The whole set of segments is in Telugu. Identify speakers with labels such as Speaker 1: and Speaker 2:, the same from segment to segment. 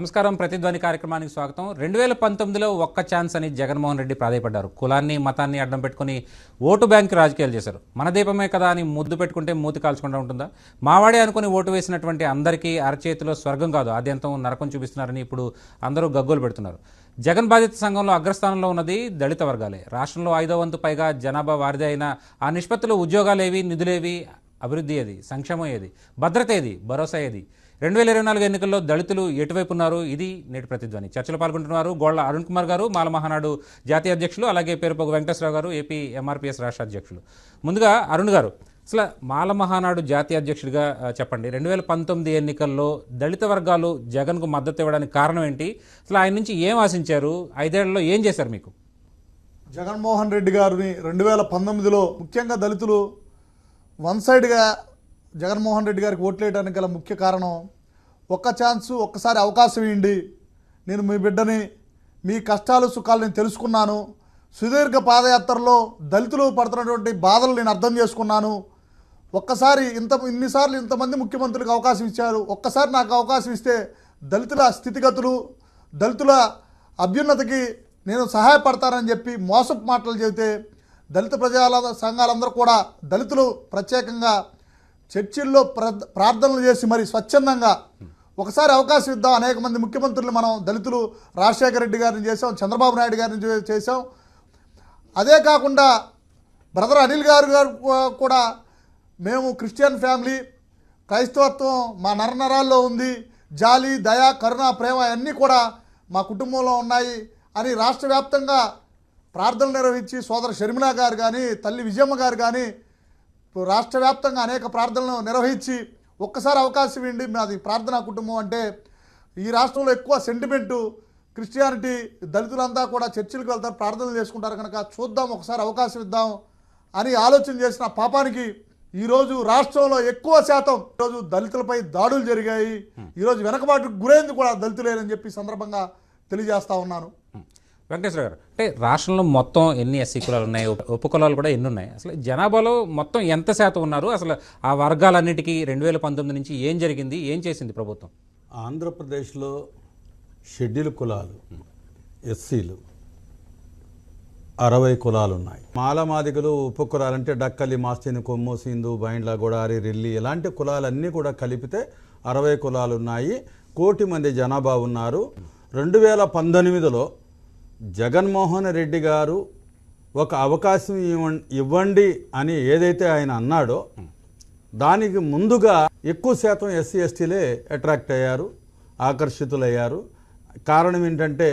Speaker 1: నమస్కారం. ప్రతిధ్వని కార్యక్రమానికి స్వాగతం. రెండు వేల పంతొమ్మిదిలో ఒక్క ఛాన్స్ అని జగన్మోహన్ రెడ్డి ప్రాధాయపడ్డారు. కులాన్ని మతాన్ని అడ్డం పెట్టుకుని ఓటు బ్యాంక్ రాజకీయాలు చేశారు. మన దీపమే కదా అని ముద్దు పెట్టుకుంటే మూతి కాల్చకుండా ఉంటుందా? మావాడే అనుకుని ఓటు వేసినటువంటి అందరికీ అరచేతిలో స్వర్గం కాదు. ఆద్యంతం నరకం చూపిస్తున్నారని ఇప్పుడు అందరూ గగ్గోలు పెడుతున్నారు. జగన్ బాధిత సంఘంలో అగ్రస్థానంలో ఉన్నది దళిత వర్గాలే. రాష్ట్రంలో ఐదో వంతు పైగా జనాభా వారిదే అయినా ఆ నిష్పత్తిలో ఉద్యోగాలేవి నిధులేవి అభివృద్ధి ఏది? సంక్షేమం ఏది? భద్రత ఏది? భరోసా ఏది? రెండు వేల ఇరవై నాలుగు ఎన్నికల్లో దళితులు ఎటువైపు ఉన్నారు? ఇది నేటి ప్రతిధ్వని. చర్చలో పాల్గొంటున్నారు గోళ్ళ అరుణ్ కుమార్ గారు మాల మహానాడు జాతీయ అధ్యక్షులు అలాగే పేరుపోగు వెంకటేశ్వరరావు గారు ఏపీ ఎంఆర్పిఎస్ రాష్ట్ర అధ్యక్షులు. ముందుగా అరుణ్ గారు అసలు మాల మహానాడు జాతీయ అధ్యక్షుడిగా చెప్పండి. రెండు వేల పంతొమ్మిది ఎన్నికల్లో దళిత వర్గాలు జగన్కు మద్దతు ఇవ్వడానికి కారణం ఏంటి? అసలు ఆయన నుంచి ఏం ఆశించారు? ఐదేళ్ళలో ఏం చేశారు మీకు?
Speaker 2: జగన్మోహన్ రెడ్డి గారిని రెండు వేల పంతొమ్మిదిలో ముఖ్యంగా దళితులు వన్ సైడ్గా జగన్మోహన్ రెడ్డి గారికి ఓట్లేయడానికి గల ముఖ్య కారణం ఒక్క ఛాన్సు ఒక్కసారి అవకాశం ఇవ్వండి. నేను మీ బిడ్డని మీ కష్టాలు సుఖాలు నేను తెలుసుకున్నాను. సుదీర్ఘ పాదయాత్రలో దళితులు పడుతున్నటువంటి బాధలు నేను అర్థం చేసుకున్నాను. ఒక్కసారి ఇంత ఇన్నిసార్లు ఇంతమంది ముఖ్యమంత్రులకు అవకాశం ఇచ్చారు. ఒక్కసారి నాకు అవకాశం ఇస్తే దళితుల స్థితిగతులు దళితుల అభ్యున్నతికి నేను సహాయపడతానని చెప్పి మోసపు మాటలు చెబితే దళిత ప్రజల సంఘాలందరూ కూడా దళితులు ప్రత్యేకంగా చర్చిల్లో ప్రార్థనలు చేసి మరి స్వచ్ఛందంగా ఒకసారి అవకాశం ఇద్దాం. అనేక మంది ముఖ్యమంత్రులు మనం దళితులు రాజశేఖర రెడ్డి గారిని చేసాం చంద్రబాబు నాయుడు గారిని చేసాం అదే కాకుండా బ్రదర్ అనిల్ గారు గారు కూడా మేము క్రిస్టియన్ ఫ్యామిలీ క్రైస్తవత్వం మా నరనరాల్లో ఉంది జాలి దయ కరుణ ప్రేమ అన్నీ కూడా మా కుటుంబంలో ఉన్నాయి అని రాష్ట్ర వ్యాప్తంగా ప్రార్థనలు నిర్వహించి సోదర షర్మిల గారు కానీ తల్లి విజయమ్మ గారు కానీ రాష్ట్ర వ్యాప్తంగా అనేక ప్రార్థనలు నిర్వహించి ఒక్కసారి అవకాశం ఇవ్వండి. మాది ప్రార్థనా కుటుంబం అంటే ఈ రాష్ట్రంలో ఎక్కువ సెంటిమెంటు క్రిస్టియానిటీ దళితులంతా కూడా చర్చిలకు వెళ్తారు ప్రార్థనలు చేసుకుంటారు కనుక చూద్దాం ఒకసారి అవకాశం ఇద్దాం అని ఆలోచన చేసిన పాపానికి ఈరోజు రాష్ట్రంలో ఎక్కువ శాతం ఈరోజు దళితులపై దాడులు జరిగాయి. ఈరోజు వెనకబాటుకు గురైంది కూడా దళితులేనని చెప్పి సందర్భంగా తెలియజేస్తా ఉన్నాను.
Speaker 1: వెంకటేశ్వర గారు. అంటే రాష్ట్రంలో మొత్తం ఎన్ని ఎస్సీ కులాలు ఉన్నాయి? ఉప- ఉప కులాలు కూడా ఎన్ని ఉన్నాయి? అసలు జనాభాలో మొత్తం ఎంత శాతం ఉన్నారు? అసలు ఆ వర్గాలన్నిటికీ రెండు వేల పంతొమ్మిది నుంచి ఏం జరిగింది? ఏం చేసింది ప్రభుత్వం?
Speaker 3: ఆంధ్రప్రదేశ్లో షెడ్యూల్ కులాలు ఎస్సీలు అరవై కులాలు ఉన్నాయి. మాలమాదిగలు ఉప కులాలు అంటే డక్కలి మాస్తిని కొమ్ము సింధు బైండ్ల గొడారి రిల్లి ఇలాంటి కులాలన్నీ కూడా కలిపితే అరవై కులాలు ఉన్నాయి. కోటి మంది జనాభా ఉన్నారు. రెండు వేల పంతొమ్మిదిలో జగన్మోహన్ రెడ్డి గారు ఒక అవకాశం ఇవ్వండి అని ఏదైతే ఆయన అన్నాడో దానికి ముందుగా ఎక్కువ శాతం ఎస్సీ ఎస్టీలే అట్రాక్ట్ అయ్యారు ఆకర్షితులయ్యారు. కారణం ఏంటంటే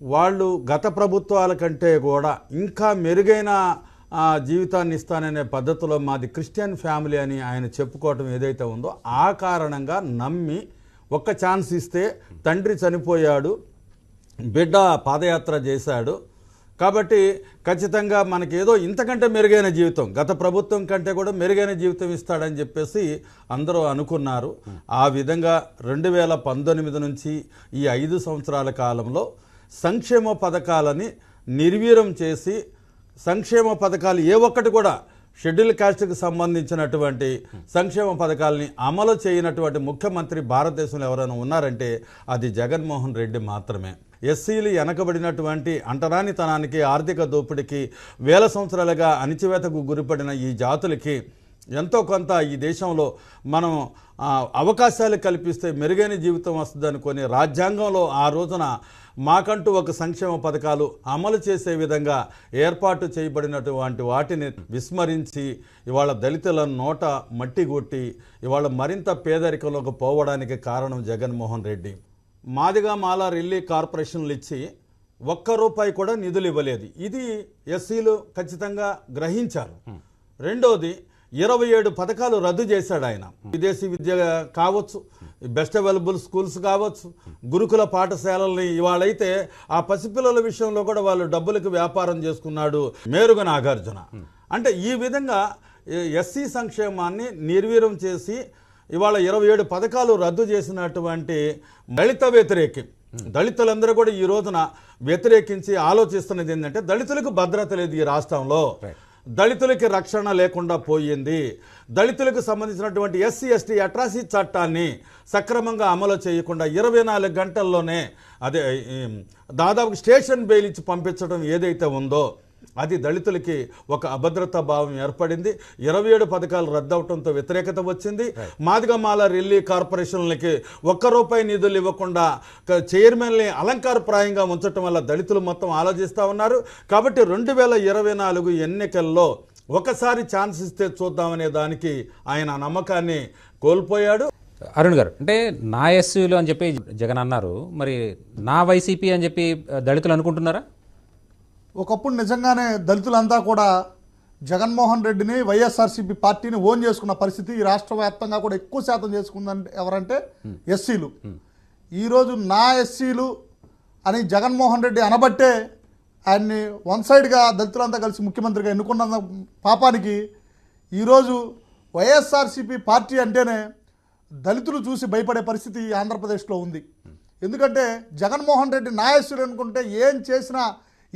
Speaker 3: వాళ్ళు గత ప్రభుత్వాల కంటే కూడా ఇంకా మెరుగైన జీవితాన్ని ఇస్తాననే పద్ధతిలో మాది క్రిస్టియన్ ఫ్యామిలీ అని ఆయన చెప్పుకోవటం ఏదైతే ఉందో ఆ కారణంగా నమ్మి ఒక్క ఛాన్స్ ఇస్తే తండ్రి చనిపోయాడు. బిడ్డ పాదయాత్ర చేశాడు. కాబట్టి ఖచ్చితంగా మనకి ఏదో ఇంతకంటే మెరుగైన జీవితం గత ప్రభుత్వం కంటే కూడా మెరుగైన జీవితం ఇస్తాడని చెప్పేసి అందరూ అనుకున్నారు. ఆ విధంగా రెండు వేల పంతొమ్మిది నుంచి ఈ ఐదు సంవత్సరాల కాలంలో సంక్షేమ పథకాలని నిర్వీర్యం చేసి సంక్షేమ పథకాలు ఏ ఒక్కటి కూడా షెడ్యూల్ కాస్ట్కి సంబంధించినటువంటి సంక్షేమ పథకాలని అమలు చేయనటువంటి ముఖ్యమంత్రి భారతదేశంలో ఎవరైనా ఉన్నారంటే అది జగన్మోహన్ రెడ్డి మాత్రమే. ఎస్సీలు వెనకబడినటువంటి అంటరానితనానికి ఆర్థిక దోపిడికి వేల సంవత్సరాలుగా అణిచివేతకు గురిపడిన ఈ జాతులకి ఎంతో కొంత ఈ దేశంలో మనం అవకాశాలు కల్పిస్తే మెరుగైన జీవితం వస్తుంది అనుకొని రాజ్యాంగంలో ఆ రోజున మాకంటూ ఒక సంక్షేమ పథకాలు అమలు చేసే విధంగా ఏర్పాటు చేయబడినటువంటి వాటిని విస్మరించి ఇవాళ దళితుల నోట మట్టి కొట్టి ఇవాళ మరింత పేదరికంలోకి పోవడానికి కారణం జగన్మోహన్ రెడ్డి. మాదిగా మాల రెల్లి కార్పొరేషన్లు ఇచ్చి ఒక్క రూపాయి కూడా నిధులు ఇవ్వలేదు. ఇది ఎస్సీలు ఖచ్చితంగా గ్రహించారు. రెండోది ఇరవై ఏడు పథకాలు రద్దు చేశాడు ఆయన. విదేశీ విద్య కావచ్చు బెస్ట్ అవైలబుల్ స్కూల్స్ కావచ్చు గురుకుల పాఠశాలల్ని ఇవాళైతే ఆ పసిపిల్లల విషయంలో కూడా వాళ్ళు డబ్బులకు వ్యాపారం చేసుకున్నాడు మేరుగ నాగార్జున. అంటే ఈ విధంగా ఎస్సీ సంక్షేమాన్ని నిర్వీర్యం చేసి ఇవాళ ఇరవై ఏడు పథకాలు రద్దు చేసినటువంటి దళిత వ్యతిరేకి దళితులందరూ కూడా ఈ రోజున వ్యతిరేకించి ఆలోచిస్తున్నది ఏంటంటే దళితులకు భద్రత లేదు ఈ రాష్ట్రంలో. దళితులకి రక్షణ లేకుండా పోయింది. దళితులకు సంబంధించినటువంటి ఎస్సీ ఎస్టీ అట్రాసిటీ చట్టాన్ని సక్రమంగా అమలు చేయకుండా ఇరవై నాలుగు గంటల్లోనే అదే దాదాపు స్టేషన్ బెయిల్ ఇచ్చి పంపించడం ఏదైతే ఉందో అది దళితులకి ఒక అభద్రతా భావం ఏర్పడింది. ఇరవై ఏడు పథకాలు రద్దవటంతో వ్యతిరేకత వచ్చింది. మాదిగమాల రెల్లి కార్పొరేషన్లకి ఒక్క రూపాయి నిధులు ఇవ్వకుండా చైర్మన్ని అలంకారప్రాయంగా ఉంచటం వల్ల దళితులు మొత్తం ఆలోచిస్తూ ఉన్నారు. కాబట్టి రెండు వేల ఇరవై నాలుగు ఎన్నికల్లో ఒకసారి ఛాన్స్ ఇస్తే చూద్దామనే దానికి ఆయన నమ్మకాన్ని కోల్పోయాడు.
Speaker 1: అరుణ్ గారు అంటే నా ఎస్సీలు అని చెప్పి జగన్ అన్నారు. మరి నా వైసీపీ అని చెప్పి దళితులు అనుకుంటున్నారా?
Speaker 2: ఒకప్పుడు నిజంగానే దళితులంతా కూడా జగన్మోహన్ రెడ్డిని వైఎస్ఆర్సీపీ పార్టీని ఓన్ చేసుకున్న పరిస్థితి ఈ రాష్ట్ర వ్యాప్తంగా కూడా ఎక్కువ శాతం చేసుకుందంటే ఎవరంటే ఎస్సీలు. ఈరోజు నా ఎస్సీలు అని జగన్మోహన్ రెడ్డి అనబట్టే ఆయన్ని వన్ సైడ్గా దళితులంతా కలిసి ముఖ్యమంత్రిగా ఎన్నుకున్న పాపానికి ఈరోజు వైఎస్ఆర్సీపీ పార్టీ అంటేనే దళితులు చూసి భయపడే పరిస్థితి ఆంధ్రప్రదేశ్లో ఉంది. ఎందుకంటే జగన్మోహన్ రెడ్డి నా ఎస్సీలు అనుకుంటే ఏం చేసినా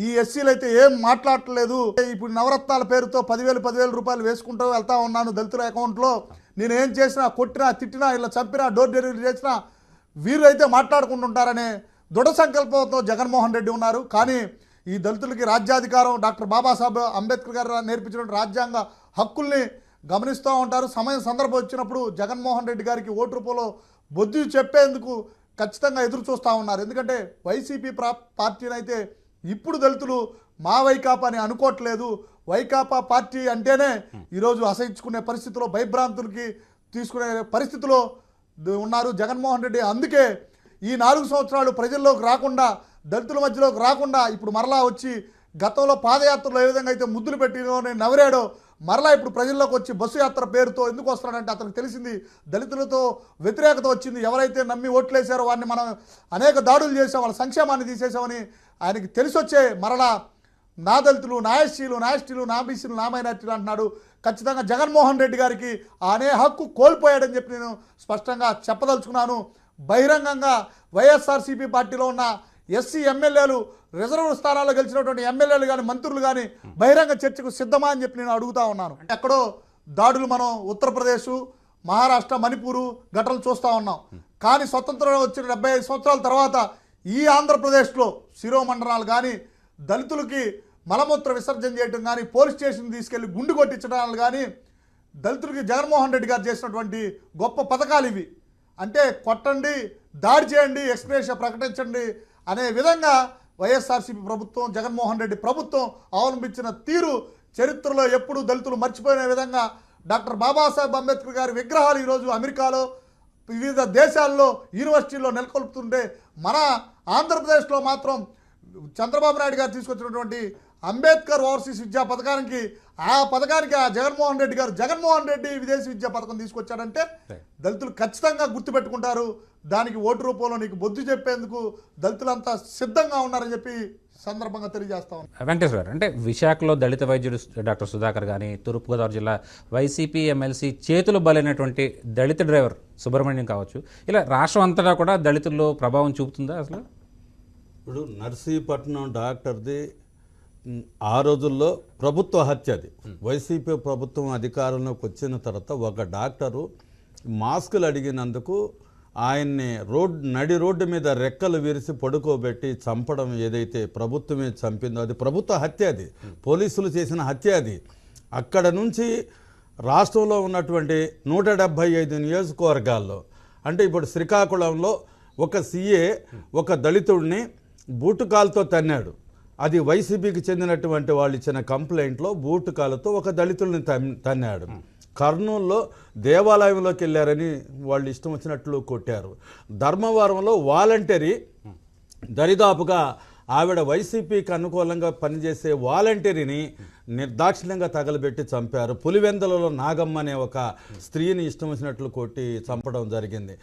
Speaker 2: ఈ ఎస్సీలు అయితే ఏం మాట్లాడట్లేదు. ఇప్పుడు నవరత్నాల పేరుతో పదివేలు పదివేల రూపాయలు వేసుకుంటూ వెళ్తా ఉన్నాను దళితుల అకౌంట్లో. నేను ఏం చేసినా కొట్టినా తిట్టినా ఇలా చంపినా డోర్ డెలివరీ చేసినా వీరు అయితే మాట్లాడుకుంటుంటారనే దృఢ సంకల్పంతో జగన్మోహన్ రెడ్డి ఉన్నారు. కానీ ఈ దళితులకి రాజ్యాధికారం డాక్టర్ బాబాసాహెబ్ అంబేద్కర్ గారు నేర్పించిన రాజ్యాంగ హక్కుల్ని గమనిస్తూ ఉంటారు. సమయం సందర్భం వచ్చినప్పుడు జగన్మోహన్ రెడ్డి గారికి ఓటు రూపంలో బొద్దు చెప్పేందుకు ఖచ్చితంగా ఎదురు చూస్తూ ఉన్నారు. ఎందుకంటే వైసీపీ ప్రా పార్టీని అయితే ఇప్పుడు దళితులు మా వైకాపా అని అనుకోవట్లేదు. వైకాపా పార్టీ అంటేనే ఈరోజు అసహించుకునే పరిస్థితిలో భయభ్రాంతులకి తీసుకునే పరిస్థితిలో ఉన్నారు జగన్మోహన్ రెడ్డి. అందుకే ఈ నాలుగు సంవత్సరాలు ప్రజల్లోకి రాకుండా దళితుల మధ్యలోకి రాకుండా ఇప్పుడు మరలా వచ్చి గతంలో పాదయాత్రలో ఏ విధంగా అయితే ముద్దులు పెట్టి నవరాడో మరలా ఇప్పుడు ప్రజల్లోకి వచ్చి బస్సు యాత్ర పేరుతో ఎందుకు వస్తున్నాడంటే అతనికి తెలిసింది దళితులతో వ్యతిరేకత వచ్చింది. ఎవరైతే నమ్మి ఓట్లేసారో వారిని మనం అనేక దాడులు చేసాం వాళ్ళ సంక్షేమాన్ని తీసేసామని ఆయనకి తెలిసి వచ్చే మరలా నా దళితులు నా ఎస్సీలు నా ఎస్టీలు నా బీసీలు నా మైనార్టీలు అంటున్నాడు. ఖచ్చితంగా జగన్మోహన్ రెడ్డి గారికి అనే హక్కు కోల్పోయాడని చెప్పి నేను స్పష్టంగా చెప్పదలుచుకున్నాను. బహిరంగంగా వైఎస్ఆర్సీపీ పార్టీలో ఉన్న ఎస్సీ ఎమ్మెల్యేలు రిజర్వ్ స్థానాల్లో గెలిచినటువంటి ఎమ్మెల్యేలు కానీ మంత్రులు కానీ బహిరంగ చర్చకు సిద్ధమా అని చెప్పి నేను అడుగుతా ఉన్నాను. ఎక్కడో దాడులు మనం ఉత్తరప్రదేశ్ మహారాష్ట్ర మణిపూరు ఘటనలు చూస్తూ ఉన్నాం. కానీ స్వతంత్రం వచ్చిన డెబ్బై ఐదు సంవత్సరాల తర్వాత ఈ ఆంధ్రప్రదేశ్లో శిరోమండలాలు కానీ దళితులకి మలమూత్ర విసర్జన చేయడం కానీ పోలీస్ స్టేషన్ తీసుకెళ్ళి గుండు కొట్టించడాలు కానీ దళితులకి జగన్మోహన్ రెడ్డి గారు చేసినటువంటి గొప్ప పథకాలు ఇవి. అంటే కొట్టండి దాడి చేయండి ఎక్స్ప్రెషన్ ప్రకటించండి అనే విధంగా వైఎస్ఆర్సీపీ ప్రభుత్వం జగన్మోహన్ రెడ్డి ప్రభుత్వం అవలంబించిన తీరు చరిత్రలో ఎప్పుడు దళితులు మర్చిపోయిన విధంగా డాక్టర్ బాబాసాహెబ్ అంబేద్కర్ గారి విగ్రహాలు ఈరోజు అమెరికాలో వివిధ దేశాల్లో యూనివర్సిటీల్లో నెలకొల్పుతుంటే మన ఆంధ్రప్రదేశ్లో మాత్రం చంద్రబాబు నాయుడు గారు తీసుకొచ్చినటువంటి అంబేద్కర్ ఓవర్సీస్ విద్యా పథకానికి ఆ పథకానికి ఆ జగన్మోహన్ రెడ్డి గారు జగన్మోహన్ రెడ్డి విదేశీ విద్యా పథకం తీసుకొచ్చాడంటే దళితులు ఖచ్చితంగా గుర్తుపెట్టుకుంటారు. దానికి ఓటు రూపంలో నీకు బొద్దు చెప్పేందుకు దళితులంతా సిద్ధంగా ఉన్నారని చెప్పి సందర్భంగా తెలియజేస్తా ఉన్నాను
Speaker 1: వెంకటేశ్వర గారు అంటే విశాఖలో దళిత వైద్యుడు డాక్టర్ సుధాకర్ కానీ తూర్పుగోదావరి జిల్లా వైసీపీ ఎమ్మెల్సీ చేతులు బలైనటువంటి దళిత డ్రైవర్ సుబ్రహ్మణ్యం కావచ్చు. ఇలా రాష్ట్రం అంతటా కూడా దళితుల్లో ప్రభావం చూపుతుందా అసలు?
Speaker 3: ఇప్పుడు నర్సీపట్నం డాక్టర్ది ఆ రోజుల్లో ప్రభుత్వ హత్య అది వైసీపీ ప్రభుత్వం అధికారంలోకి వచ్చిన తర్వాత ఒక డాక్టరు మాస్కులు అడిగినందుకు ఆయన్ని రోడ్ నడి రోడ్డు మీద రెక్కలు విరిసి పడుకోబెట్టి చంపడం ఏదైతే ప్రభుత్వమే చంపిందో అది ప్రభుత్వ హత్య అది. పోలీసులు చేసిన హత్య అది. అక్కడ నుంచి రాష్ట్రంలో ఉన్నటువంటి నూట డెబ్భై ఐదు నియోజకవర్గాల్లో అంటే ఇప్పుడు శ్రీకాకుళంలో ఒక సీఏ ఒక దళితుడిని బూటుకాలతో తన్నాడు. అది వైసీపీకి చెందినటువంటి వాళ్ళు ఇచ్చిన కంప్లైంట్లో బూటుకాలతో ఒక దళితుడిని తన్- తన్నాడు. కర్నూల్లో దేవాలయంలోకి వెళ్ళారని వాళ్ళు ఇష్టం వచ్చినట్లు కొట్టారు. ధర్మవరంలో వాలంటరీ దరిదాపుగా ఆవిడ వైసీపీకి అనుకూలంగా పనిచేసే వాలంటీర్ని నిర్దాక్షిణ్యంగా తగలబెట్టి చంపారు. పులివెందులలో నాగమ్మ అనే ఒక స్త్రీని ఇష్టం వచ్చినట్లు కొట్టి చంపడం జరిగింది.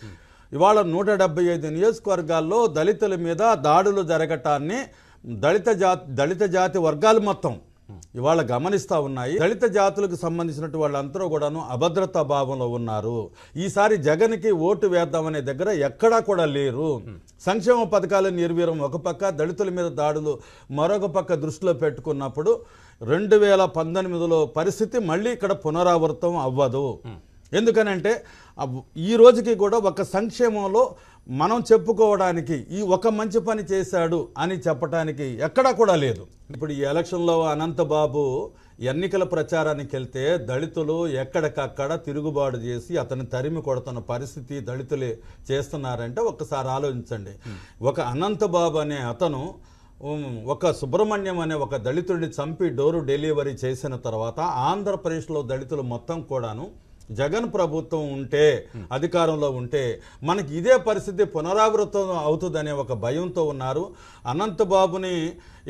Speaker 3: ఇవాళ నూట డెబ్బై ఐదు నియోజకవర్గాల్లో దళితుల మీద దాడులు జరగటాన్ని దళిత జాతి దళిత జాతి వర్గాలు మొత్తం ఇవాళ గమనిస్తా ఉన్నాయి. దళిత జాతులకు సంబంధించినట్టు వాళ్ళందరూ కూడాను అభద్రతా భావంలో ఉన్నారు. ఈసారి జగన్కి ఓటు వేద్దామనే దగ్గర ఎక్కడా కూడా లేరు. సంక్షేమ పథకాల నిర్వీరం ఒక పక్క దళితుల మీద దాడులు మరొక పక్క దృష్టిలో పెట్టుకున్నప్పుడు రెండు వేల పంతొమ్మిదిలో పరిస్థితి మళ్ళీ ఇక్కడ పునరావృతం అవ్వదు. ఎందుకనంటే ఈ రోజుకి కూడా ఒక సంక్షేమంలో మనం చెప్పుకోవడానికి ఈ ఒక మంచి పని చేశాడు అని చెప్పడానికి ఎక్కడా కూడా లేదు. ఇప్పుడు ఈ ఎలక్షన్లో అనంతబాబు ఎన్నికల ప్రచారానికి వెళ్తే దళితులు ఎక్కడికక్కడ తిరుగుబాటు చేసి అతని తరిమి కొడుతున్న పరిస్థితి దళితులే చేస్తున్నారంటే ఒక్కసారి ఆలోచించండి. ఒక అనంతబాబు అనే అతను ఒక సుబ్రహ్మణ్యం అనే ఒక దళితుడిని చంపి డోరు డెలివరీ చేసిన తర్వాత ఆంధ్రప్రదేశ్లో దళితులు మొత్తం కూడాను జగన్ ప్రభుత్వం ఉంటే అధికారంలో ఉంటే మనకి ఇదే పరిస్థితి పునరావృతం అవుతుందనే ఒక భయంతో ఉన్నారు. అనంతబాబుని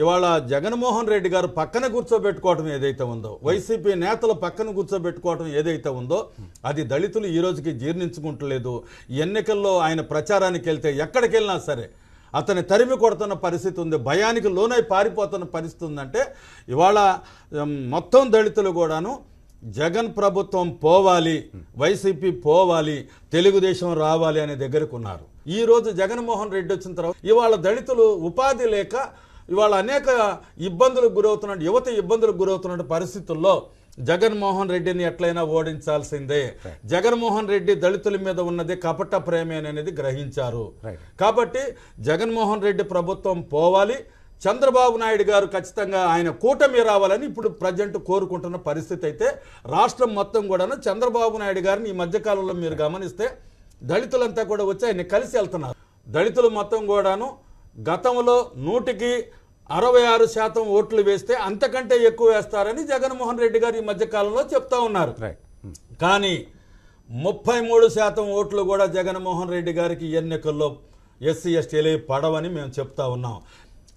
Speaker 3: ఇవాళ జగన్మోహన్ రెడ్డి గారు పక్కన కూర్చోబెట్టుకోవటం ఏదైతే ఉందో వైసీపీ నేతలు పక్కన కూర్చోబెట్టుకోవటం ఏదైతే ఉందో అది దళితులు ఈ రోజుకి జీర్ణించుకుంటలేదు. ఎన్నికల్లో ఆయన ప్రచారానికి వెళ్తే ఎక్కడికి వెళ్ళినా సరే అతని తరిమి కొడుతున్న పరిస్థితి ఉంది. భయానికి లోనై పారిపోతున్న పరిస్థితి ఉందంటే ఇవాళ మొత్తం దళితులు కూడాను జగన్ ప్రభుత్వం పోవాలి వైసీపీ పోవాలి తెలుగుదేశం రావాలి అనే దగ్గరకు ఉన్నారు. ఈ రోజు జగన్మోహన్ రెడ్డి వచ్చిన తర్వాత ఇవాళ దళితులు ఉపాధి లేక ఇవాళ అనేక ఇబ్బందులకు గురవుతున్న యువత ఇబ్బందులకు గురవుతున్న పరిస్థితుల్లో జగన్మోహన్ రెడ్డిని ఎట్లయినా ఓడించాల్సిందే. జగన్మోహన్ రెడ్డి దళితుల మీద ఉన్నది కపట ప్రేమే అనేది గ్రహించారు. కాబట్టి జగన్మోహన్ రెడ్డి ప్రభుత్వం పోవాలి చంద్రబాబు నాయుడు గారు ఖచ్చితంగా ఆయన కూటమి రావాలని ఇప్పుడు ప్రజెంట్ కోరుకుంటున్న పరిస్థితి అయితే రాష్ట్రం మొత్తం కూడాను చంద్రబాబు నాయుడు గారిని ఈ మధ్యకాలంలో మీరు గమనిస్తే దళితులంతా కూడా వచ్చి ఆయన కలిసి వెళ్తున్నారు. దళితులు మొత్తం కూడాను గతంలో నూటికి అరవై ఆరు శాతం ఓట్లు వేస్తే అంతకంటే ఎక్కువ వేస్తారని జగన్మోహన్ రెడ్డి గారు ఈ మధ్యకాలంలో చెప్తా ఉన్నారు.
Speaker 1: రైట్
Speaker 3: కానీ ముప్పై మూడు శాతం ఓట్లు కూడా జగన్మోహన్ రెడ్డి గారికి ఎన్నికల్లో ఎస్సీ ఎస్టీలు పడవని మేము చెప్తా ఉన్నాం.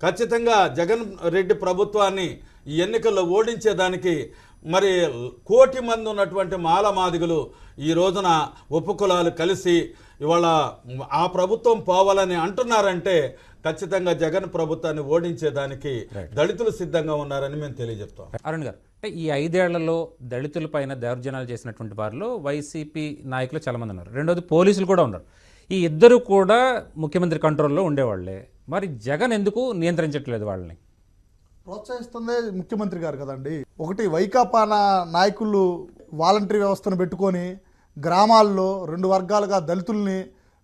Speaker 3: ఖచ్చితంగా జగన్ రెడ్డి ప్రభుత్వాన్ని ఈ ఎన్నికల్లో ఓడించేదానికి మరి కోటి మంది ఉన్నటువంటి మాల మాదిగలు ఈ రోజున ఉపకులాలు కలిసి ఇవాళ ఆ ప్రభుత్వం పోవాలని అంటున్నారంటే ఖచ్చితంగా జగన్ ప్రభుత్వాన్ని ఓడించేదానికి దళితులు సిద్ధంగా ఉన్నారని మేము తెలియజెప్తాం.
Speaker 1: అరుణ్ గారు అంటే ఈ ఐదేళ్ళలో దళితుల పైన దౌర్జన్యాలు చేసినటువంటి వారిలో వైసీపీ నాయకులు చాలా మంది ఉన్నారు. రెండోది పోలీసులు కూడా ఉన్నారు. ఈ ఇద్దరు కూడా ముఖ్యమంత్రి కంట్రోల్లో ఉండేవాళ్ళే. మరి జగన్ ఎందుకు నియంత్రించట్లేదు వాళ్ళని?
Speaker 2: ప్రోత్సహిస్తుంది ముఖ్యమంత్రి గారు కదండి. ఒకటి వైకాపా నాయకులు వాలంటరీ వ్యవస్థను పెట్టుకొని గ్రామాల్లో రెండు వర్గాలుగా దళితుల్ని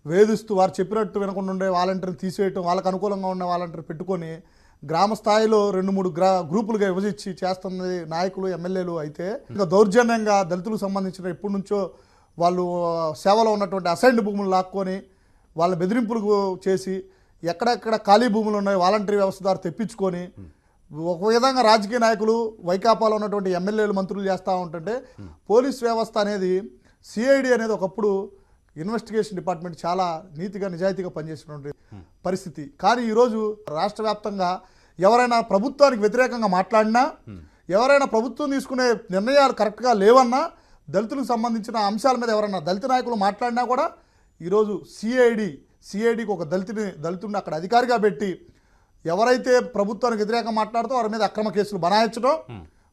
Speaker 2: వేధిస్తూ వారు చెప్పినట్టు వినకుండా ఉండే వాలంటీర్ని తీసివేయటం వాళ్ళకు అనుకూలంగా ఉన్న వాలంటీర్ పెట్టుకొని గ్రామ స్థాయిలో రెండు మూడు గ్రా గ్రూపులుగా విభజించి చేస్తున్నది నాయకులు ఎమ్మెల్యేలు అయితే ఇంకా దౌర్జన్యంగా దళితులకు సంబంధించిన ఎప్పటి నుంచో వాళ్ళు సేవలో ఉన్నటువంటి అసైన్డ్ భూములు లాక్కొని వాళ్ళ బెదిరింపులకు చేసి ఎక్కడెక్కడ ఖాళీ భూములు ఉన్నాయి వాలంటరీ వ్యవస్థ ద్వారా తెప్పించుకొని ఒక విధంగా రాజకీయ నాయకులు వైకాపాలో ఉన్నటువంటి ఎమ్మెల్యేలు మంత్రులు చేస్తూ ఉంటుంటే పోలీస్ వ్యవస్థ అనేది సిఐడి అనేది ఒకప్పుడు ఇన్వెస్టిగేషన్ డిపార్ట్మెంట్ చాలా నీతిగా నిజాయితీగా పనిచేసినటువంటి పరిస్థితి. కానీ ఈరోజు రాష్ట్ర వ్యాప్తంగా ఎవరైనా ప్రభుత్వానికి వ్యతిరేకంగా మాట్లాడినా ఎవరైనా ప్రభుత్వం తీసుకునే నిర్ణయాలు కరెక్ట్గా లేవన్నా దళితులకు సంబంధించిన అంశాల మీద ఎవరైనా దళిత నాయకులు మాట్లాడినా కూడా ఈరోజు సిఐడి సిఐడికి ఒక దళితుని దళితుడిని అక్కడ అధికారిగా పెట్టి ఎవరైతే ప్రభుత్వానికి వ్యతిరేకంగా మాట్లాడుతూ వారి మీద అక్రమ కేసులు బనాయించడం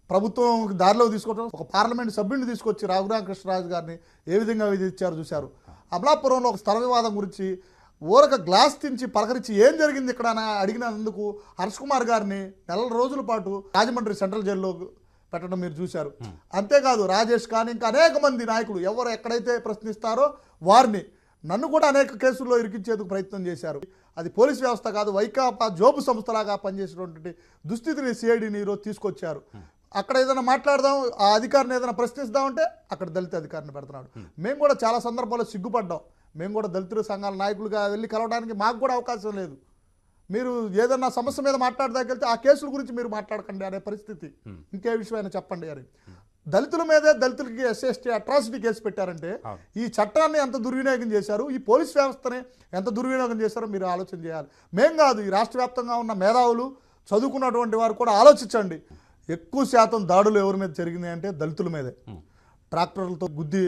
Speaker 2: ప్రభుత్వం దారిలో తీసుకోవడం ఒక పార్లమెంట్ సభ్యుడిని తీసుకొచ్చి రఘురామకృష్ణరాజు గారిని ఏ విధంగా విధించారు చూశారు. అమలాపురంలో ఒక స్థల వివాదం గురించి ఊరక గ్లాస్ తించి పలకరించి ఏం జరిగింది ఇక్కడ అని అడిగినందుకు హర్ష్ కుమార్ గారిని నెల రోజుల పాటు రాజమండ్రి సెంట్రల్ జైల్లో పెట్టడం మీరు చూశారు. అంతేకాదు రాజేష్ కానీ ఇంకా అనేక మంది నాయకులు ఎవరు ఎక్కడైతే ప్రశ్నిస్తారో వారిని నన్ను కూడా అనేక కేసుల్లో ఇరికించేందుకు ప్రయత్నం చేశారు. అది పోలీస్ వ్యవస్థ కాదు వైకాపా జోబు సంస్థలాగా పనిచేసినటువంటి దుస్థితిని సిఐడిని ఈరోజు తీసుకొచ్చారు. అక్కడ ఏదైనా మాట్లాడదాం ఆ అధికారిని ఏదైనా ప్రశ్నిస్తామంటే అక్కడ దళిత అధికారిని పెడుతున్నాడు. మేము కూడా చాలా సందర్భాల్లో సిగ్గుపడ్డాం. మేము కూడా దళితుల సంఘాల నాయకులుగా వెళ్ళి కలవడానికి మాకు కూడా అవకాశం లేదు. మీరు ఏదన్నా సమస్య మీద మాట్లాడదాకెళ్తే ఆ కేసుల గురించి మీరు మాట్లాడకండి అనే పరిస్థితి. ఇంకే విషయమైనా చెప్పండి అని దళితుల మీదే దళితులకి ఎస్ఎస్టీ అట్రాసిటీ కేసు పెట్టారంటే ఈ చట్టాన్ని ఎంత దుర్వినియోగం చేశారు? ఈ పోలీస్ వ్యవస్థని ఎంత దుర్వినియోగం చేశారో మీరు ఆలోచన చేయాలి. మేం కాదు ఈ రాష్ట్ర వ్యాప్తంగా ఉన్న మేధావులు చదువుకున్నటువంటి వారు కూడా ఆలోచించండి. ఎక్కువ శాతం దాడులు ఎవరి మీద జరిగినాయి అంటే దళితుల మీదే. ట్రాక్టర్లతో గుద్ది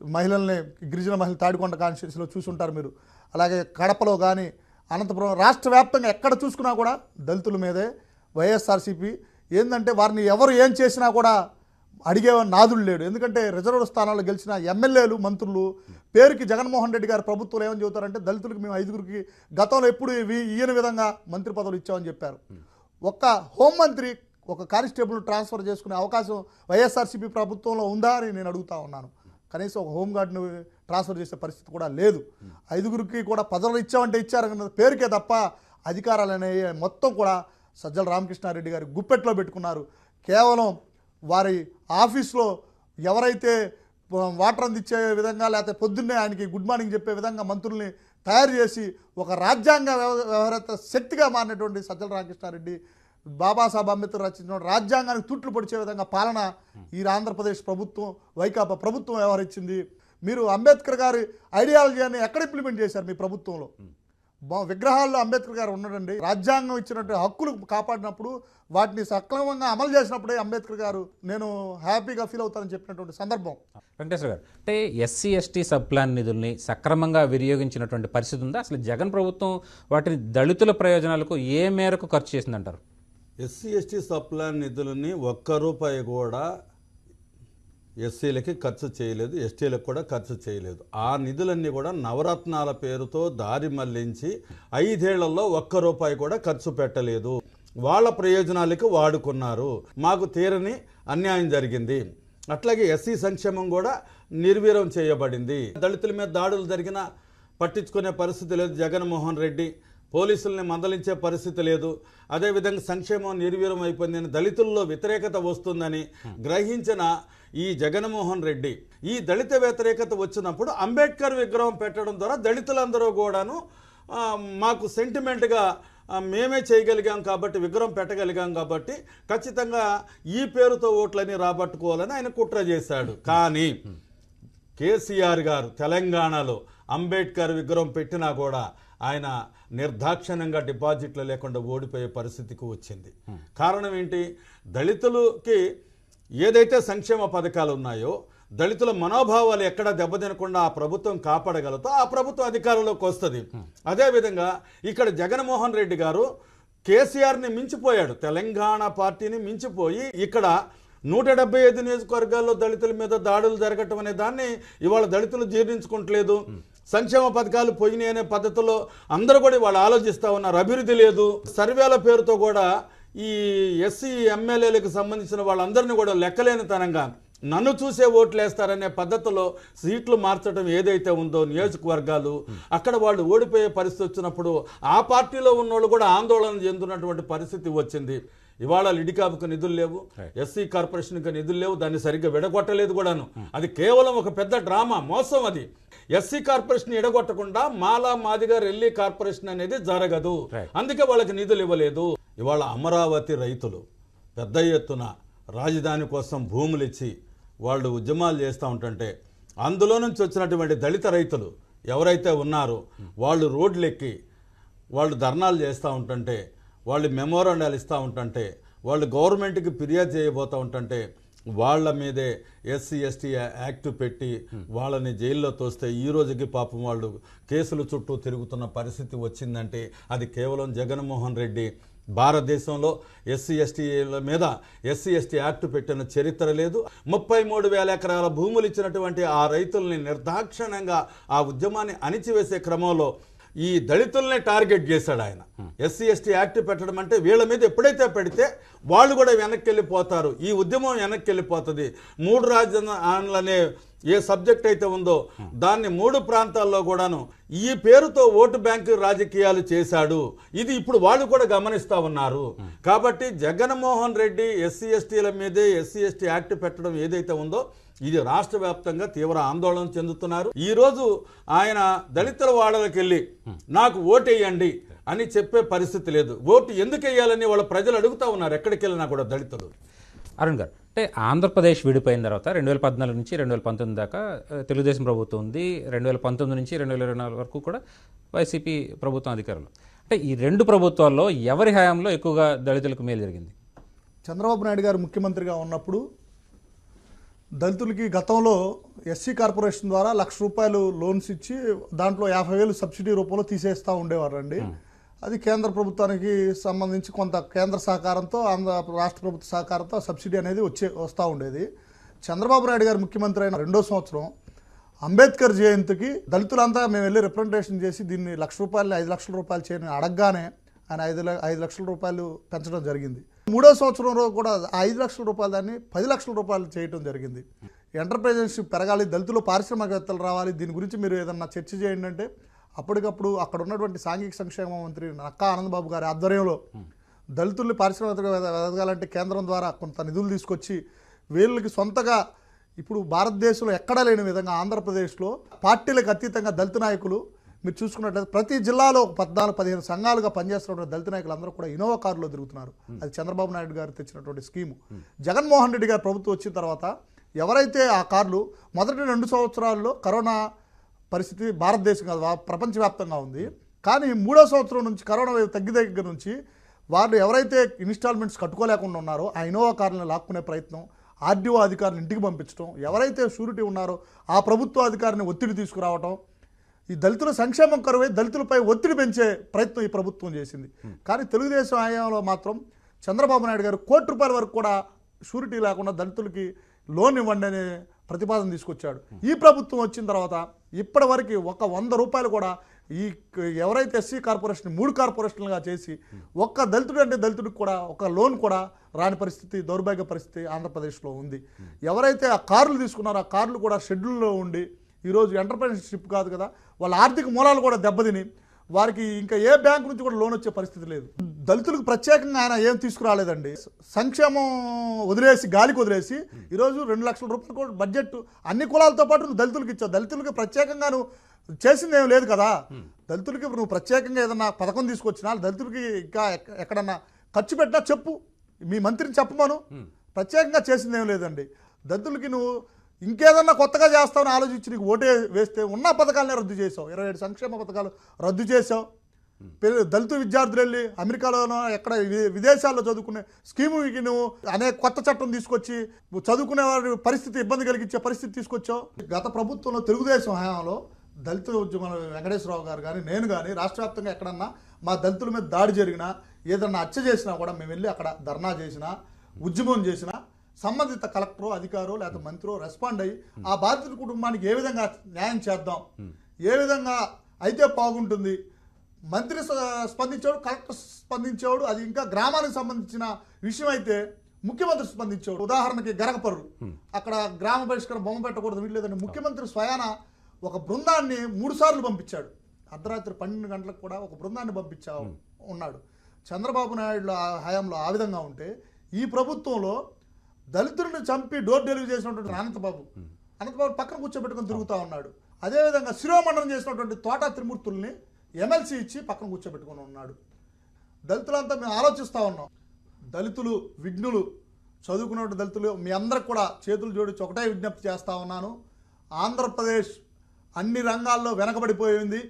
Speaker 2: మహిళల్ని గిరిజన మహిళ తాడికొండ కాన్స్టిట్యూన్సీలో చూసుంటారు మీరు. అలాగే కడపలో కానీ అనంతపురం రాష్ట్ర వ్యాప్తంగా ఎక్కడ చూసుకున్నా కూడా దళితుల మీదే వైఎస్ఆర్సీపీ. ఏంటంటే వారిని ఎవరు ఏం చేసినా కూడా అడిగే నాదుడు లేడు. ఎందుకంటే రిజర్వ్ స్థానాల్లో గెలిచిన ఎమ్మెల్యేలు మంత్రులు పేరుకి జగన్మోహన్ రెడ్డి గారు ప్రభుత్వం ఏమని చెబుతారంటే దళితులకు మేము ఐదుగురికి గతంలో ఎప్పుడు ఇవి ఈయన విధంగా మంత్రి పదవులు ఇచ్చామని చెప్పారు. ఒక్క హోంమంత్రి ఒక కానిస్టేబుల్ ట్రాన్స్ఫర్ చేసుకునే అవకాశం వైఎస్ఆర్సీపీ ప్రభుత్వంలో ఉందా అని నేను అడుగుతా ఉన్నాను. కనీసం ఒక హోంగార్డ్ని ట్రాన్స్ఫర్ చేసే పరిస్థితి కూడా లేదు. ఐదుగురికి కూడా పదవులు ఇచ్చామంటే ఇచ్చారు పేరుకే తప్ప అధికారాలు అనేవి మొత్తం కూడా సజ్జల రామకృష్ణారెడ్డి గారి గుప్పెట్లో పెట్టుకున్నారు. కేవలం వారి ఆఫీస్లో ఎవరైతే వాటర్ అందించే విధంగా లేకపోతే పొద్దున్నే ఆయనకి గుడ్ మార్నింగ్ చెప్పే విధంగా మంత్రుల్ని తయారు చేసి ఒక రాజ్యాంగ వ్యవ- వ్యవహారత శక్తిగా మారినటువంటి సజ్జల రామకృష్ణారెడ్డి బాబాసాహెబ్ అంబేద్కర్ రచించిన రాజ్యాంగానికి తుట్లు పొడిచే విధంగా పాలన ఈ ఆంధ్రప్రదేశ్ ప్రభుత్వం వైకాపా ప్రభుత్వం వ్యవహరించింది. మీరు అంబేద్కర్ గారి ఐడియాలజీని ఎక్కడ ఇంప్లిమెంట్ చేశారు మీ ప్రభుత్వంలో? విగ్రహాల్లో అంబేద్కర్ గారు ఉన్నాడండి. రాజ్యాంగం ఇచ్చినట్టు హక్కులు కాపాడినప్పుడు వాటిని సక్రమంగా అమలు చేసినప్పుడే అంబేద్కర్ గారు నేను హ్యాపీగా ఫీల్ అవుతానని చెప్పినటువంటి సందర్భం.
Speaker 1: వెంకటేశ్వర గారు అంటే ఎస్సీ ఎస్టీ సబ్ ప్లాన్ నిధుల్ని సక్రమంగా వినియోగించినటువంటి పరిస్థితి ఉందా? అసలు జగన్ ప్రభుత్వం వాటిని దళితుల ప్రయోజనాలకు ఏ మేరకు ఖర్చు చేసిందంటారు?
Speaker 3: ఎస్సీ ఎస్టీ సప్లాన్ నిధులని ఒక్క రూపాయి కూడా ఎస్సీలకి ఖర్చు చేయలేదు ఎస్టీలకు కూడా ఖర్చు చేయలేదు. ఆ నిధులన్నీ కూడా నవరత్నాల పేరుతో దారి మళ్ళించి ఐదేళ్ళలో ఒక్క రూపాయి కూడా ఖర్చు పెట్టలేదు. వాళ్ళ ప్రయోజనాలకి వాడుకున్నారు. మాకు తీరని అన్యాయం జరిగింది. అట్లాగే ఎస్సీ సంక్షేమం కూడా నిర్వీర్యం చేయబడింది. దళితుల మీద దాడులు జరిగినా పట్టించుకునే పరిస్థితి లేదు. జగన్మోహన్ రెడ్డి పోలీసుల్ని మందలించే పరిస్థితి లేదు. అదేవిధంగా సంక్షేమం నిర్వీర్యం అయిపోయిందని దళితుల్లో వ్యతిరేకత వస్తుందని గ్రహించిన ఈ జగన్మోహన్ రెడ్డి. ఈ దళిత వ్యతిరేకత వచ్చినప్పుడు అంబేద్కర్ విగ్రహం పెట్టడం ద్వారా దళితులందరూ కూడాను మాకు సెంటిమెంట్గా మేమే చేయగలిగాం కాబట్టి విగ్రహం పెట్టగలిగాం కాబట్టి ఖచ్చితంగా ఈ పేరుతో ఓట్లని రాబట్టుకోవాలని ఆయన కుట్ర చేశాడు. కానీ కేసీఆర్ గారు తెలంగాణలో అంబేద్కర్ విగ్రహం పెట్టినా కూడా ఆయన నిర్దాక్షిణ్యంగా డిపాజిట్లు లేకుండా ఓడిపోయే పరిస్థితికి వచ్చింది. కారణం ఏంటి? దళితులకి ఏదైతే సంక్షేమ పథకాలు ఉన్నాయో దళితుల మనోభావాలు ఎక్కడ దెబ్బతినకుండా ఆ ప్రభుత్వం కాపాడగలతో ఆ ప్రభుత్వం అధికారంలోకి వస్తుంది. అదేవిధంగా ఇక్కడ జగన్మోహన్ రెడ్డి గారు కేసీఆర్ని మించిపోయాడు. తెలంగాణ పార్టీని మించిపోయి ఇక్కడ నూట డెబ్బై ఐదు నియోజకవర్గాల్లో దళితుల మీద దాడులు జరగటం అనే దాన్ని ఇవాళ దళితులు జీర్ణించుకోవట్లేదు సంక్షేమ పథకాలు పోయినాయి అనే పద్ధతిలో అందరూ కూడా వాళ్ళు ఆలోచిస్తూ ఉన్నారు. అభివృద్ధి లేదు. సర్వేల పేరుతో కూడా ఈ ఎస్సీ ఎమ్మెల్యేలకు సంబంధించిన వాళ్ళందరినీ కూడా లెక్కలేనితనంగా నన్ను చూసే ఓట్లు వేస్తారనే పద్ధతిలో సీట్లు మార్చడం ఏదైతే ఉందో నియోజకవర్గాలు అక్కడ వాళ్ళు ఓడిపోయే పరిస్థితి వచ్చినప్పుడు ఆ పార్టీలో ఉన్నోళ్ళు కూడా ఆందోళన చెందుతున్నటువంటి పరిస్థితి వచ్చింది. ఇవాళ లిడికాపుకు నిధులు లేవు ఎస్సీ కార్పొరేషన్కి నిధులు లేవు దాన్ని సరిగ్గా విడగొట్టలేదు కూడాను. అది కేవలం ఒక పెద్ద డ్రామా మోసం అది. ఎస్సీ కార్పొరేషన్ ఎడగొట్టకుండా మాలా మాదిగా రెల్లి కార్పొరేషన్ అనేది జరగదు. అందుకే వాళ్ళకి నిధులు ఇవ్వలేదు ఇవాళ అమరావతి రైతులు పెద్ద ఎత్తున రాజధాని కోసం భూములు ఇచ్చి వాళ్ళు ఉద్యమాలు చేస్తూ ఉంటుంటే అందులో నుంచి వచ్చినటువంటి దళిత రైతులు ఎవరైతే ఉన్నారో వాళ్ళు రోడ్లెక్కి వాళ్ళు ధర్నాలు చేస్తూ ఉంటుంటే వాళ్ళు మెమోరాండాలు ఇస్తూ ఉంటుంటే వాళ్ళు గవర్నమెంట్కి ఫిర్యాదు చేయబోతూ ఉంటుంటే వాళ్ళ మీదే ఎస్సీ ఎస్టీ యాక్ట్ పెట్టి వాళ్ళని జైల్లో తోస్తే ఈ రోజుకి పాపం వాళ్ళు కేసుల చుట్టూ తిరుగుతున్న పరిస్థితి వచ్చిందంటే అది కేవలం జగన్మోహన్ రెడ్డి. భారతదేశంలో ఎస్సీ ఎస్టీల మీద ఎస్సీ ఎస్టీ యాక్ట్ పెట్టిన చరిత్ర లేదు. ముప్పై మూడు వేల ఎకరాల భూములు ఇచ్చినటువంటి ఆ రైతుల్ని నిర్దాక్షిణ్యంగా ఆ ఉద్యమాన్ని అణిచివేసే క్రమంలో ఈ దళితుల్ని టార్గెట్ చేశాడు ఆయన. ఎస్సీ ఎస్టీ యాక్ట్ పెట్టడం అంటే వీళ్ళ మీద ఎప్పుడైతే పెడితే వాళ్ళు కూడా వెనక్కి వెళ్ళిపోతారు ఈ ఉద్యమం వెనక్కి వెళ్ళిపోతుంది మూడు రాజధానులనే ఏ సబ్జెక్ట్ అయితే ఉందో దాన్ని మూడు ప్రాంతాల్లో కూడాను ఈ పేరుతో ఓటు బ్యాంకు రాజకీయాలు చేశాడు. ఇది ఇప్పుడు వాళ్ళు కూడా గమనిస్తా ఉన్నారు. కాబట్టి జగన్మోహన్ రెడ్డి ఎస్సీ ఎస్టీల మీదే ఎస్సీ ఎస్టీ యాక్ట్ పెట్టడం ఏదైతే ఉందో ఇది రాష్ట్ర వ్యాప్తంగా తీవ్ర ఆందోళన చెందుతున్నారు. ఈ రోజు ఆయన దళితుల వాడలకు వెళ్ళి నాకు ఓటేయండి. అని చెప్పే పరిస్థితి లేదు. ఓటు ఎందుకు వేయాలని వాళ్ళ ప్రజలు అడుగుతా ఉన్నారు. ఎక్కడికి వెళ్ళినా కూడా దళితులు.
Speaker 1: అరుణ్ గారు అంటే ఆంధ్రప్రదేశ్ విడిపోయిన తర్వాత రెండు వేల పద్నాలుగు నుంచి రెండు వేల పంతొమ్మిది దాకా తెలుగుదేశం ప్రభుత్వం ఉంది. రెండు వేల పంతొమ్మిది నుంచి రెండు వేల ఇరవై నాలుగు వరకు కూడా వైసీపీ ప్రభుత్వం అధికారంలో. అంటే ఈ రెండు ప్రభుత్వాల్లో ఎవరి హయాంలో ఎక్కువగా దళితులకు మేలు జరిగింది?
Speaker 2: చంద్రబాబు నాయుడు గారు ముఖ్యమంత్రిగా ఉన్నప్పుడు దళితులకి గతంలో ఎస్సీ కార్పొరేషన్ ద్వారా లక్ష రూపాయలు లోన్స్ ఇచ్చి దాంట్లో యాభై వేలు సబ్సిడీ రూపంలో తీసేస్తూ ఉండేవారండి. అది కేంద్ర ప్రభుత్వానికి సంబంధించి కొంత కేంద్ర సహకారంతో ఆంధ్ర రాష్ట్ర ప్రభుత్వ సహకారంతో సబ్సిడీ అనేది వచ్చే వస్తూ ఉండేది. చంద్రబాబు నాయుడు గారు ముఖ్యమంత్రి అయిన రెండో సంవత్సరం అంబేద్కర్ జయంతికి దళితులంతా మేము వెళ్ళి రిప్రజెంటేషన్ చేసి దీన్ని లక్ష రూపాయలు ఐదు లక్షల రూపాయలు చేయని అడగగానే ఆయన ఐదు ఐదు లక్షల రూపాయలు పెంచడం జరిగింది. మూడో సంవత్సరంలో కూడా ఐదు లక్షల రూపాయలు దాన్ని పది లక్షల రూపాయలు చేయడం జరిగింది. ఎంటర్ప్రైజర్షిప్ పెరగాలి దళితులు పారిశ్రామికవేత్తలు రావాలి దీని గురించి మీరు ఏదన్నా చర్చ చేయండి అంటే అప్పటికప్పుడు అక్కడ ఉన్నటువంటి సాంఘిక సంక్షేమ మంత్రి నక్కా ఆనందబాబు గారి ఆధ్వర్యంలో దళితుల్ని పారిశ్రామిక ఎదగాలంటే కేంద్రం ద్వారా కొంత నిధులు తీసుకొచ్చి వీళ్ళకి సొంతగా ఇప్పుడు భారతదేశంలో ఎక్కడా లేని విధంగా ఆంధ్రప్రదేశ్లో పార్టీలకు అతీతంగా దళిత నాయకులు మీరు చూసుకున్నట్లయితే ప్రతి జిల్లాలో పద్నాలుగు పదిహేను సంఘాలుగా పనిచేస్తున్నటువంటి దళిత నాయకులు అందరూ కూడా ఇన్నోవా కారులో తిరుగుతున్నారు. అది చంద్రబాబు నాయుడు గారు తెచ్చినటువంటి స్కీము. జగన్మోహన్ రెడ్డి గారు ప్రభుత్వం వచ్చిన తర్వాత ఎవరైతే ఆ కార్లు మొదటి రెండు సంవత్సరాల్లో కరోనా పరిస్థితి భారతదేశం కాదు ప్రపంచవ్యాప్తంగా ఉంది. కానీ మూడో సంవత్సరం నుంచి కరోనా వేవ్ తగ్గి దగ్గర నుంచి వాళ్ళు ఎవరైతే ఇన్స్టాల్మెంట్స్ కట్టుకోలేకుండా ఉన్నారో ఆ ఇనోవా కార్లను లాక్కునే ప్రయత్నం ఆర్డీఓ అధికారిని ఇంటికి పంపించడం ఎవరైతే షూరిటీ ఉన్నారో ఆ ప్రభుత్వ అధికారిని ఒత్తిడి తీసుకురావటం ఈ దళితుల సంక్షేమం కరువై దళితులపై ఒత్తిడి పెంచే ప్రయత్నం ఈ ప్రభుత్వం చేసింది. కానీ తెలుగుదేశం హయాంలో మాత్రం చంద్రబాబు నాయుడు గారు కోటి రూపాయల వరకు కూడా షూరిటీ లేకుండా దళితులకి లోన్ ఇవ్వండి అనే ప్రతిపాదన తీసుకొచ్చాడు. ఈ ప్రభుత్వం వచ్చిన తర్వాత ఇప్పటి వరకు ఒక వంద రూపాయలు కూడా ఈ ఎవరైతే ఎస్సీ కార్పొరేషన్ మూడు కార్పొరేషన్లుగా చేసి ఒక్క దళితుడు అంటే దళితుడికి కూడా ఒక లోన్ కూడా రాని పరిస్థితి దౌర్భాగ్య పరిస్థితి ఆంధ్రప్రదేశ్లో ఉంది. ఎవరైతే ఆ కార్లు తీసుకున్నారో ఆ కార్లు కూడా షెడ్యూల్లో ఉండి ఈరోజు ఎంటర్ప్రైనర్షిప్ కాదు కదా వాళ్ళ ఆర్థిక మూలాలు కూడా దెబ్బతిని వారికి ఇంకా ఏ బ్యాంక్ నుంచి కూడా లోన్ వచ్చే పరిస్థితి లేదు. దళితులకు ప్రత్యేకంగా ఆయన ఏం తీసుకురాలేదండి. సంక్షేమం వదిలేసి గాలికి వదిలేసి ఈరోజు రెండు లక్షల రూపాయలు కూడా బడ్జెట్ అన్ని కులాలతో పాటు నువ్వు దళితులకు ఇచ్చావు. దళితులకు ప్రత్యేకంగా నువ్వు చేసింది ఏం లేదు కదా. దళితులకి నువ్వు ప్రత్యేకంగా ఏదన్నా పథకం తీసుకొచ్చినా దళితులకి ఇంకా ఎక్క- ఎక్కడన్నా ఖర్చు పెట్టినా చెప్పు. మీ మంత్రిని చెప్పమను. ప్రత్యేకంగా చేసింది ఏం లేదండి. దళితులకి నువ్వు ఇంకేదన్నా కొత్తగా చేస్తావని ఆలోచించి నీకు ఓటే వేస్తే ఉన్న పథకాలనే రద్దు చేసావు. ఇరవై ఏడు సంక్షేమ పథకాలు రద్దు చేసావు. దళిత విద్యార్థులు వెళ్ళి అమెరికాలోనో ఎక్కడ విదేశాల్లో చదువుకునే స్కీముకి నువ్వు అనేక కొత్త చట్టం తీసుకొచ్చి చదువుకునే వారి పరిస్థితి ఇబ్బంది కలిగించే పరిస్థితి తీసుకొచ్చావు. గత ప్రభుత్వంలో తెలుగుదేశం హయాంలో దళిత ఉద్యమం వెంకటేశ్వరరావు గారు కానీ నేను కానీ రాష్ట్ర వ్యాప్తంగా ఎక్కడన్నా మా దళితుల మీద దాడి జరిగినా ఏదన్నా హత్య చేసినా కూడా మేము వెళ్ళి అక్కడ ధర్నా చేసినా ఉద్యమం చేసినా సంబంధిత కలెక్టరో అధికారో లేకపోతే మంత్రో రెస్పాండ్ అయ్యి ఆ బాధితుల కుటుంబానికి ఏ విధంగా న్యాయం చేద్దాం? ఏ విధంగా అయితే బాగుంటుంది? మంత్రి స్పందించాడు కలెక్టర్ స్పందించాడు అది ఇంకా గ్రామానికి సంబంధించిన విషయం అయితే ముఖ్యమంత్రి స్పందించాడు ఉదాహరణకి గరగపర్రు. అక్కడ గ్రామ బహిష్కరణ బొమ్మ పెట్టకూడదు వీల్లేదని ముఖ్యమంత్రి స్వయాన ఒక బృందాన్ని మూడు సార్లు పంపించాడు. అర్ధరాత్రి పన్నెండు గంటలకు కూడా ఒక బృందాన్ని పంపించా ఉన్నాడు. చంద్రబాబు నాయుడు ఆ హయాంలో ఆ విధంగా ఉంటే ఈ ప్రభుత్వంలో దళితులను చంపి డోర్ డెలివరీ చేసినటువంటి అనంతబాబు. అనంతబాబు పక్కన కూర్చోబెట్టుకొని తిరుగుతూ ఉన్నాడు. అదేవిధంగా శిరోమండనం చేసినటువంటి తోటా త్రిమూర్తుల్ని ఎమ్మెల్సీ ఇచ్చి పక్కన కూర్చోబెట్టుకొని ఉన్నాడు. దళితులంతా మేము ఆలోచిస్తూ ఉన్నాం. దళితులు విఘ్నులు చదువుకున్న దళితులు మీ అందరికి కూడా చేతులు జోడించి ఒకటే విజ్ఞప్తి చేస్తూ ఉన్నాను. ఆంధ్రప్రదేశ్ అన్ని రంగాల్లో వెనకబడిపోయింది.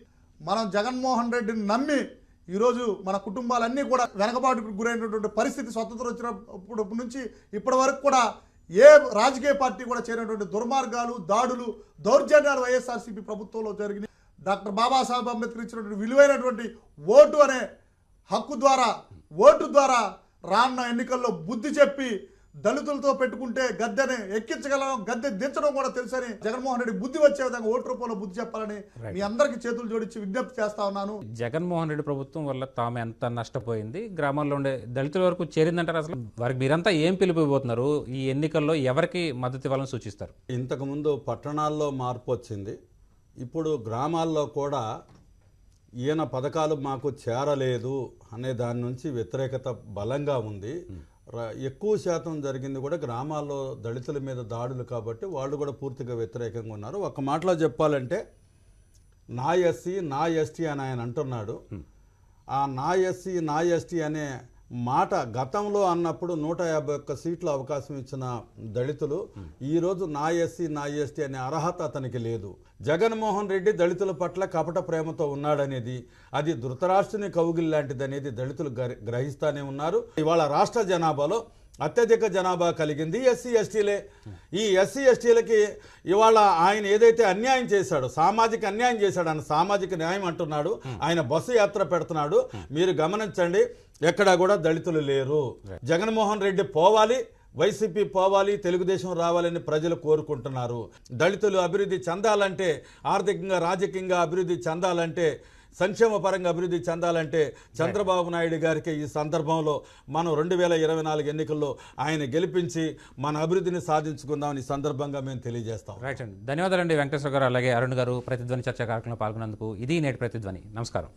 Speaker 2: మనం జగన్మోహన్ రెడ్డిని నమ్మి ఈరోజు మన కుటుంబాలన్నీ కూడా వెనకబాటుకు గురైనటువంటి పరిస్థితి స్వతంత్రం వచ్చినప్పుడు నుంచి ఇప్పటి వరకు కూడా ఏ రాజకీయ పార్టీ కూడా చేరినటువంటి దుర్మార్గాలు దాడులు దౌర్జన్యాలు వైఎస్ఆర్సీపీ ప్రభుత్వంలో జరిగినాయి. డాక్టర్ బాబాసాహెబ్ అంబేద్కర్ ఇచ్చినటువంటి విలువైనటువంటి ఓటు అనే హక్కు ద్వారా ఓటు ద్వారా రానున్న ఎన్నికల్లో బుద్ధి చెప్పి దళితులతో పెట్టుకుంటే గద్దెని ఎక్కించగలం గద్దె దించడం కూడా తెలుసని జగన్మోహన్ రెడ్డి బుద్ధి వచ్చే విధంగా ఓటు రూపంలో బుద్ధి చెప్పాలని మీ అందరికీ చేతులు జోడించి విజ్ఞప్తి చేస్తా ఉన్నాను.
Speaker 1: జగన్మోహన్ రెడ్డి ప్రభుత్వం వల్ల తాము ఎంత నష్టపోయింది. గ్రామాల్లో ఉండే దళితుల వరకు చేరిందంటారు అసలు? వారికి మీరంతా ఏం పిలిపిపోతున్నారు ఈ ఎన్నికల్లో ఎవరికి మద్దతు ఇవ్వాలని సూచిస్తారు?
Speaker 3: ఇంతకుముందు పట్టణాల్లో మార్పు వచ్చింది. ఇప్పుడు గ్రామాల్లో కూడా ఈయన పథకాలు మాకు చేరలేదు అనే దాని నుంచి వ్యతిరేకత బలంగా ఉంది. ఎక్కువ శాతం జరిగింది కూడా గ్రామాల్లో దళితుల మీద దాడులు కాబట్టి వాళ్ళు కూడా పూర్తిగా వ్యతిరేకంగా ఉన్నారు. ఒక మాటలో చెప్పాలంటే నా ఎస్సీ నా ఎస్టీ అని ఆయన అంటున్నాడు. ఆ నా ఎస్సీ నా ఎస్టీ అనే మాట గతంలో అన్నప్పుడు నూట యాభై ఒక్క సీట్లు అవకాశం ఇచ్చిన దళితులు ఈరోజు నా ఎస్సీ నా ఎస్టీ అనే అర్హత అతనికి లేదు. జగన్మోహన్ రెడ్డి దళితుల పట్ల కపట ప్రేమతో ఉన్నాడనేది అది ధృతరాష్ట్రుని కౌగిల్ లాంటిది అనేది దళితులు గ్రహిస్తానే ఉన్నారు. ఇవాళ రాష్ట్ర జనాభాలో అత్యధిక జనాభా కలిగింది ఎస్సీ ఎస్టీలే. ఈ ఎస్సీ ఎస్టీలకి ఇవాళ ఆయన ఏదైతే అన్యాయం చేశాడో సామాజిక అన్యాయం చేశాడు ఆయన సామాజిక న్యాయం అంటున్నాడు ఆయన బస్సు యాత్ర పెడుతున్నాడు మీరు గమనించండి ఎక్కడా కూడా దళితులు లేరు. జగన్మోహన్ రెడ్డి పోవాలి వైసీపీ పోవాలి తెలుగుదేశం రావాలని ప్రజలు కోరుకుంటున్నారు. దళితులు అభివృద్ధి చెందాలంటే ఆర్థికంగా రాజకీయంగా అభివృద్ధి చెందాలంటే సంక్షేమ పరంగా అభివృద్ధి చెందాలంటే చంద్రబాబు నాయుడు గారికి ఈ సందర్భంలో మనం రెండు వేల ఇరవై నాలుగు ఎన్నికల్లో ఆయన గెలిపించి మన అభివృద్ధిని సాధించుకుందామని ఈ సందర్భంగా మేము తెలియజేస్తాం.
Speaker 1: రైట్ అండి. ధన్యవాదాలండి వెంకటేశ్వర గారు అలాగే అరుణ్ గారు ప్రతిధ్వని చర్చా కార్యక్రమంలో పాల్గొన్నందుకు. ఇది నేటి ప్రతిధ్వని. నమస్కారం.